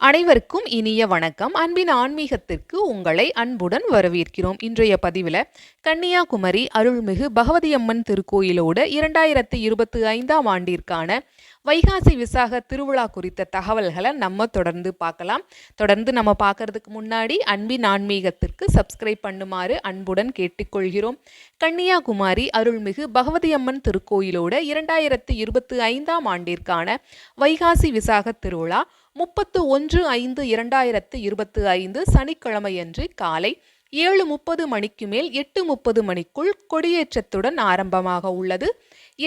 அனைவருக்கும் இனிய வணக்கம். அன்பின் ஆன்மீகத்திற்கு உங்களை அன்புடன் வரவேற்கிறோம். இன்றைய பதிவில் கன்னியாகுமரி அருள்மிகு பகவதியம்மன் திருக்கோயிலோடு இரண்டாயிரத்தி இருபத்தி ஐந்தாம் ஆண்டிற்கான வைகாசி விசாக திருவிழா குறித்த தகவல்களை நம்ம தொடர்ந்து பார்க்கலாம். தொடர்ந்து நம்ம பார்க்கறதுக்கு முன்னாடி அன்பின் ஆன்மீகத்திற்கு சப்ஸ்கிரைப் பண்ணுமாறு அன்புடன் கேட்டுக்கொள்கிறோம். கன்னியாகுமரி அருள்மிகு பகவதியம்மன் திருக்கோயிலோட இரண்டாயிரத்தி இருபத்தி ஐந்தாம் ஆண்டிற்கான வைகாசி விசாக திருவிழா முப்பத்து ஒன்று ஐந்து இரண்டாயிரத்து இருபத்து ஐந்து சனிக்கிழமையன்று காலை ஏழு முப்பது மணிக்கு மேல் எட்டு முப்பது மணிக்குள் கொடியேற்றத்துடன் ஆரம்பமாக உள்ளது.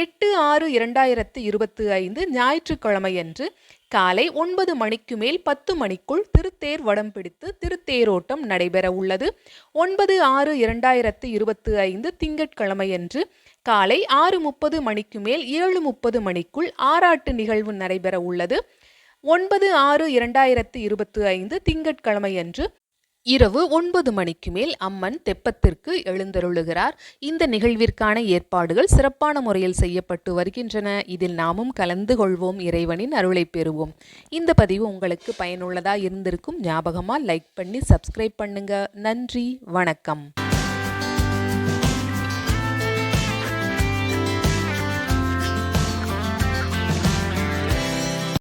எட்டு ஆறு இரண்டாயிரத்து இருபத்து ஐந்து ஞாயிற்றுக்கிழமையன்று காலை ஒன்பது மணிக்கு மேல் பத்து மணிக்குள் திருத்தேர் வடம் பிடித்து திருத்தேரோட்டம் நடைபெற உள்ளது. ஒன்பது ஆறு இரண்டாயிரத்து இருபத்து ஐந்து திங்கட்கிழமையன்று காலை ஆறு முப்பது மணிக்கு மேல் ஏழு முப்பது மணிக்குள் ஆராட்டு நிகழ்வு நடைபெற உள்ளது. ஒன்பது ஆறு இரண்டாயிரத்து இருபத்தி ஐந்து திங்கட்கிழமையன்று இரவு ஒன்பது மணிக்கு மேல் அம்மன் தெப்பத்திற்கு எழுந்தருளுகிறார். இந்த நிகழ்விற்கான ஏற்பாடுகள் சிறப்பான முறையில் செய்யப்பட்டு வருகின்றன. இதில் நாமும் கலந்து கொள்வோம். இறைவனின் அருளை பெறுவோம். இந்த பதிவு உங்களுக்கு பயனுள்ளதாக இருந்திருக்கும் ஞாபகமாக லைக் பண்ணி சப்ஸ்கிரைப் பண்ணுங்க. நன்றி. வணக்கம்.